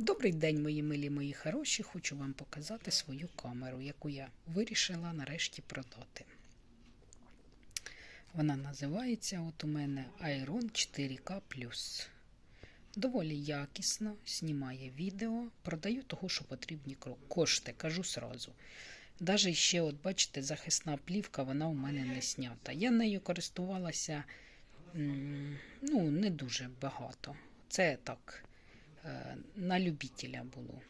Добрий день, мої милі, мої хороші. Хочу вам показати свою камеру, яку я вирішила нарешті продати. Вона називається от у мене Iron 4K. Доволі якісно знімає відео, продаю того, що потрібні кошти, кажу сразу. Даже ще, от бачите, захисна плівка, вона у мене не снята. Я нею користувалася ну, не дуже багато. Це так, на любителя було.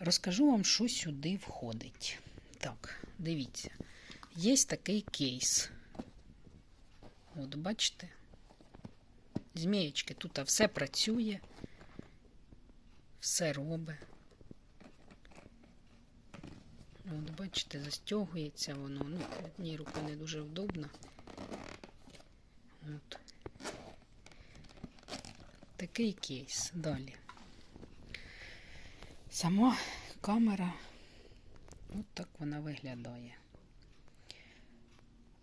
Розкажу вам, що сюди входить. Так, дивіться. Є такий кейс. От, бачите? Змієчки, тут все працює, все робить. От, бачите, застягується воно. Ну, одній рукою не дуже вдобно. От. Такий кейс. Далі. Сама камера, от так вона виглядає.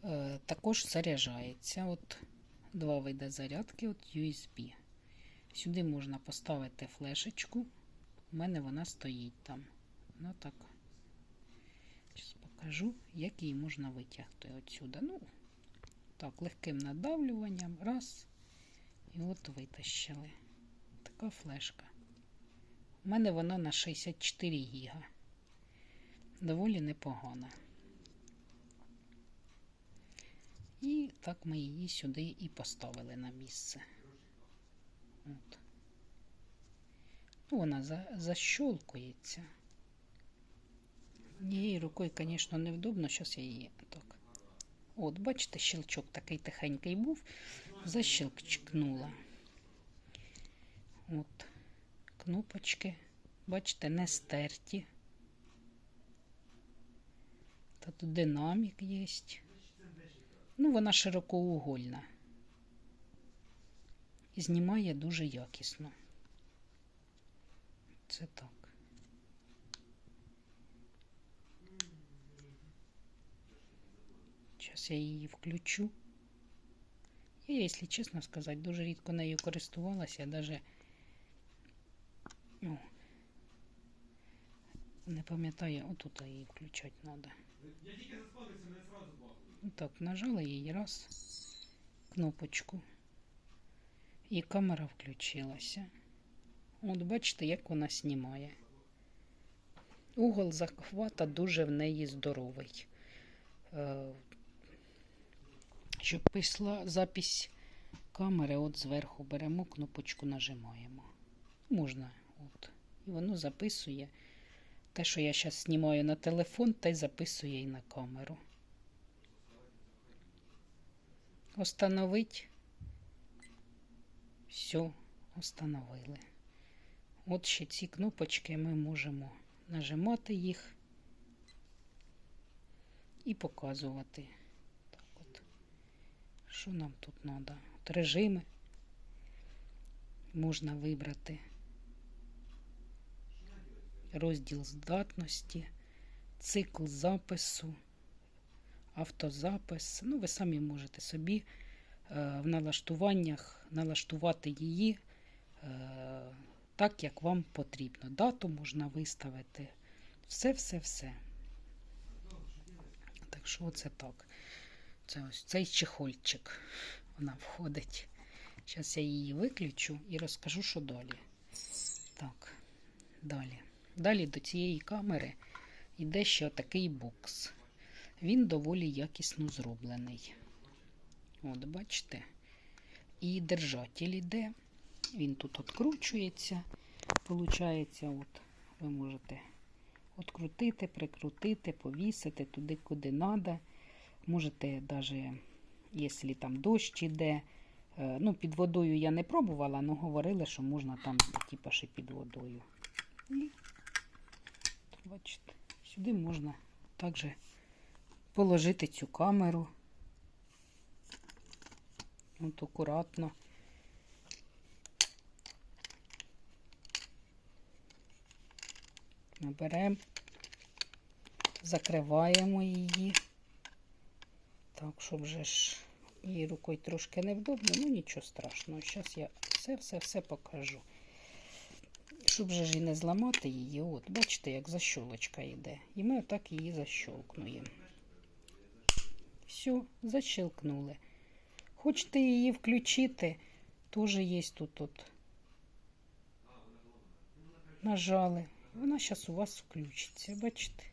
Е, також заряджається. От два види зарядки от USB. Сюди можна поставити флешечку. У мене вона стоїть там. Ну так. Зараз покажу, як її можна витягти отсюди. Ну, так, легким надавлюванням. Раз. І от витащили. Така флешка. У мене вона на 64 гіга. Доволі непогана. І так ми її сюди і поставили на місце. От. Ну, вона за, защолкується. Її рукою, звісно, невдобно. Зараз я її так. От, бачите, щелчок такий тихенький був, защелкнула. От, кнопочки, бачите, не стерті. Та тут динамік є. Ну, вона широкоугольна. І знімає дуже якісно. Це так. Зараз я її включу. Я, якщо чесно сказати, дуже рідко нею користувалася, навіть ну, не пам'ятаю, отут її включати треба. Я тільки заспавився, мене сразу бахнуло. Ну Так, нажала її раз, кнопочку. І камера включилася. От бачите, як вона знімає. Угол захвата дуже в неї здоровий. Щоб пішла запись камери, от зверху беремо кнопочку, нажимаємо. Можна, от. І воно записує. Те, що я зараз знімаю на телефон, те й записує і на камеру. Остановить. Все, остановили. От ще ці кнопочки ми можемо нажимати їх і показувати. Що нам тут треба? От режими можна вибрати. Розділ здатності, цикл запису, автозапис. Ну, ви самі можете собі е, в налаштуваннях налаштувати її е, так, як вам потрібно. Дату можна виставити. Все-все-все. Так що оце так. Це ось цей чехольчик. Вона входить. Зараз я її виключу і розкажу, що далі. Так, далі. Далі до цієї камери йде ще такий бокс. Він доволі якісно зроблений. От, бачите? І держатель іде. Він тут відкручується. Получається, от, ви можете відкрутити, прикрутити, повісити туди, куди треба. Можете навіть, якщо там дощ іде, е, ну, під водою я не пробувала, але говорили, що можна там, типу, ще під водою. І, бачите, сюди можна також положити цю камеру. От акуратно. Ми беремо, закриваємо її. Так, щоб вже ж її рукою трошки невдобно, ну нічого страшного. Зараз я все-все-все покажу. Щоб же ж і не зламати її, от, бачите, як защолочка йде. І ми отак її защолкнуємо. Все, защелкнули. Хочете її включити, теж є тут от. Нажали. Вона зараз у вас включиться, бачите?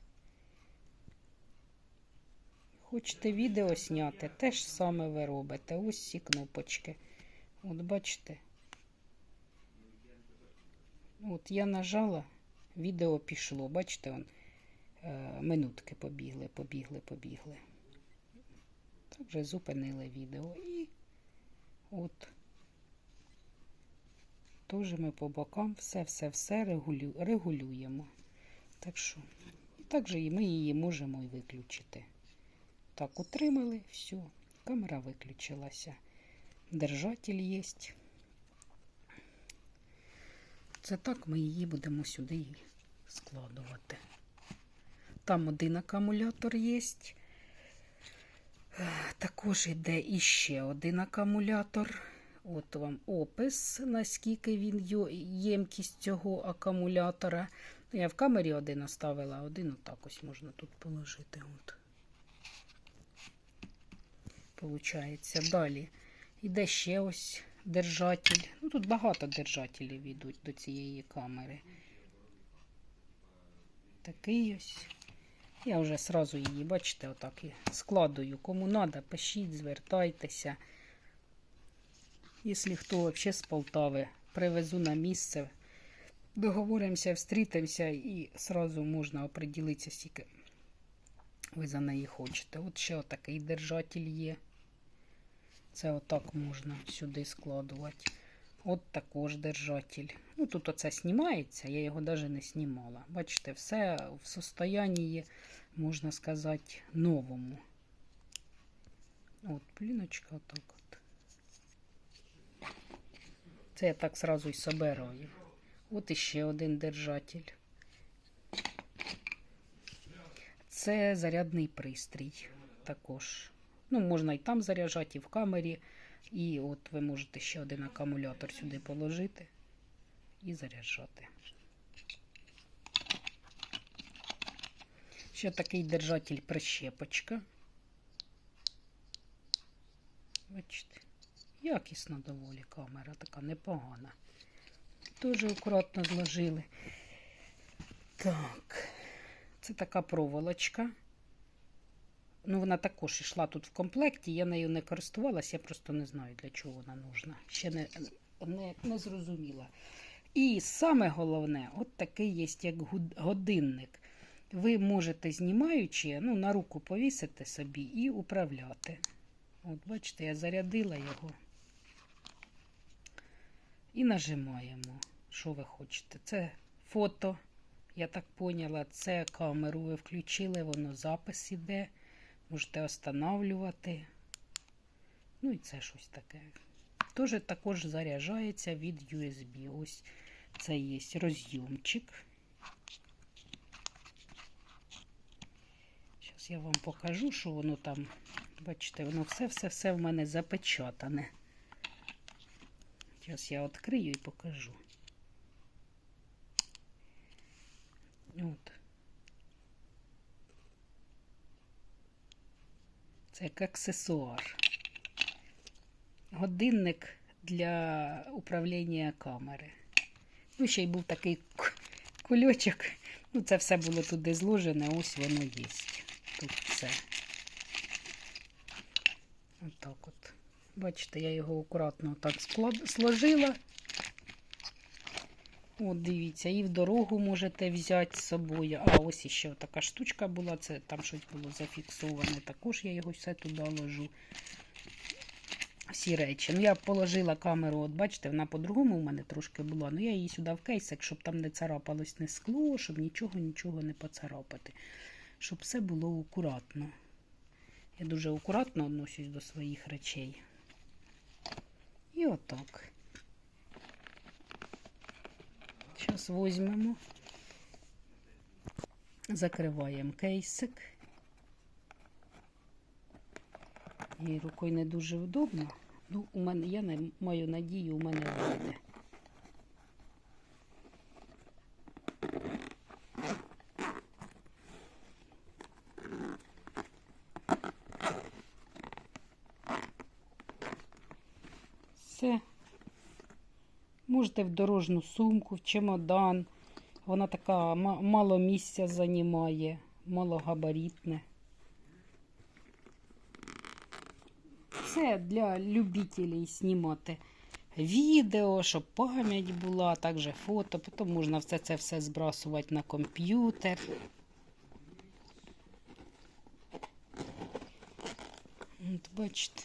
Хочете відео зняти, те ж саме ви робите. Ось ці кнопочки. От бачите. От я нажала, відео пішло. Бачите, он, е, минутки побігли, побігли, побігли. Так вже зупинили відео. І от теж ми по бокам все-все-все регулю, регулюємо. Так що, і так же і ми її можемо і виключити. Так, утримали, все, камера виключилася. Держатель є. Це так ми її будемо сюди і складувати. Там один акумулятор є. Також йде іще один акумулятор. От вам опис, наскільки він ємкість цього акумулятора. Я в камері один оставила, один отак ось можна тут положити. От. Получається. Далі йде ще ось держатель. Ну, тут багато держателів йдуть до цієї камери. Такий ось. Я вже сразу її, бачите, отак і складую. Кому треба, пишіть, звертайтеся. Якщо хто взагалі з Полтави, привезу на місце, договоримося, встрітимося і сразу можна оприділитися, скільки ви за неї хочете. От ще отакий держатель є. Це отак можна сюди складувати. От також держатель. Ну, тут оце знімається, я його навіть не знімала. Бачите, все в состоянні, можна сказати, новому. От, пліночка отак от. Це я так сразу і собираю. От іще один держатель. Це зарядний пристрій також. Ну, можна і там заряджати, і в камері. І от ви можете ще один акумулятор сюди положити і заряджати. Ще такий держатель прищепочка. Бачите, якісна доволі камера, така непогана. Дуже акуратно зложили. Так, це така проволочка. Ну, вона також йшла тут в комплекті, я нею не користувалася, я просто не знаю, для чого вона нужна. Ще не, не, не зрозуміла. І саме головне, от такий є як годинник. Ви можете, знімаючи, ну, на руку повісити собі і управляти. От, бачите, я зарядила його. І нажимаємо, що ви хочете. Це фото, я так поняла, це камеру ви включили, воно запис іде. Можете останавливати. Ну і це щось таке. Теж також заряджається від USB. Ось це є розйомчик. Зараз я вам покажу, що воно там. Бачите, воно все-все-все в мене запечатане. Зараз я відкрию і покажу. От. Це як аксесуар. Годинник для управління камери. Ну, ще й був такий кульочок. Ну, це все було туди зложене, ось воно є. Тут все. Отак от. Бачите, я його акуратно так сложила. От, дивіться, і в дорогу можете взяти з собою. А ось іще така штучка була, це там щось було зафіксоване. Також я його все туди ложу. Всі речі. Ну, я положила камеру, от бачите, вона по-другому у мене трошки була. Ну, я її сюди в кейсик, щоб там не царапалось не скло, щоб нічого, нічого не поцарапати. Щоб все було акуратно. Я дуже акуратно відношусь до своїх речей. І отак. Зараз візьмемо, закриваємо кейсик. І рукою не дуже вдобно. Ну, у мене, я маю надію, у мене вийде. Все. Можете в дорожну сумку, в чемодан. Вона така мало місця займає, малогабаритне. Це для любителей знімати відео, щоб пам'ять була, також фото. Потім можна все це все збрасувати на комп'ютер. Бачите.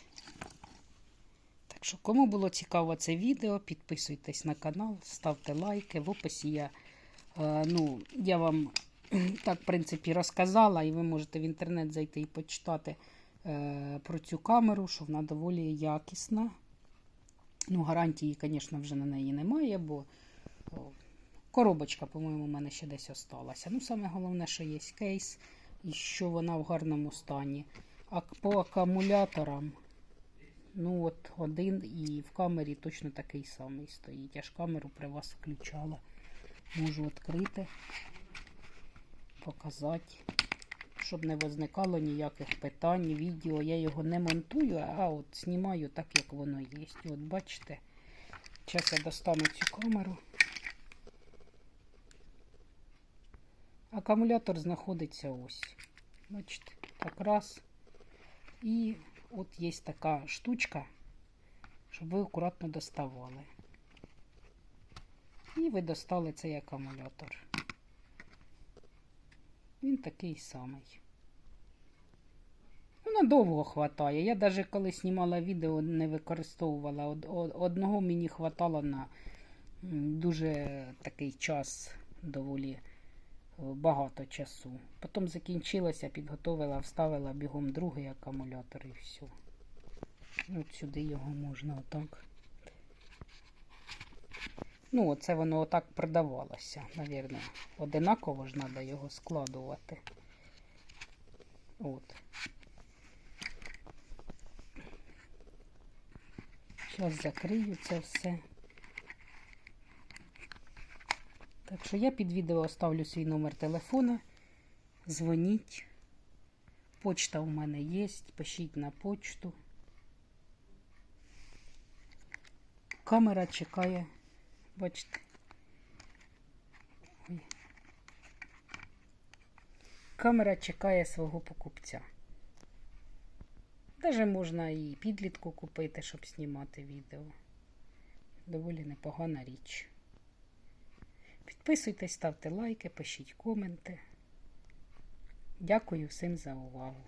Так що, кому було цікаво це відео, підписуйтесь на канал, ставте лайки. В описі я, е, ну, я вам так, в принципі, розказала, і ви можете в інтернет зайти і почитати е, про цю камеру, що вона доволі якісна. Ну, гарантії, звісно, вже на неї немає, бо коробочка, по-моєму, у мене ще десь осталася. Ну, саме головне, що є кейс і що вона в гарному стані. А по акумуляторам, ну от один і в камері точно такий самий стоїть. Я ж камеру при вас включала. Можу відкрити, показати, щоб не возникало ніяких питань. Відео я його не монтую, а от знімаю так, як воно є. От бачите, зараз я достану цю камеру. Акумулятор знаходиться ось. Бачите, так раз. І от є така штучка, щоб ви акуратно доставали. І ви достали цей акумулятор. Він такий самий. Ну, надовго хватає. Я навіть коли знімала відео, не використовувала. Од- од- Одного мені хватало на дуже такий час доволі багато часу. Потім закінчилося, підготовила, вставила бігом другий акумулятор і все. От сюди його можна отак. Ну, оце воно отак продавалося, навірно. Одинаково ж треба його складувати. От. Зараз закрию це все. Так що я під відео оставлю свій номер телефона. Дзвоніть. Почта у мене є. Пишіть на почту. Камера чекає. Бачите. Ой. Камера чекає свого покупця. Даже можна і підлітку купити, щоб знімати відео. Доволі непогана річ. Підписуйтесь, ставте лайки, пишіть коменти. Дякую всім за увагу.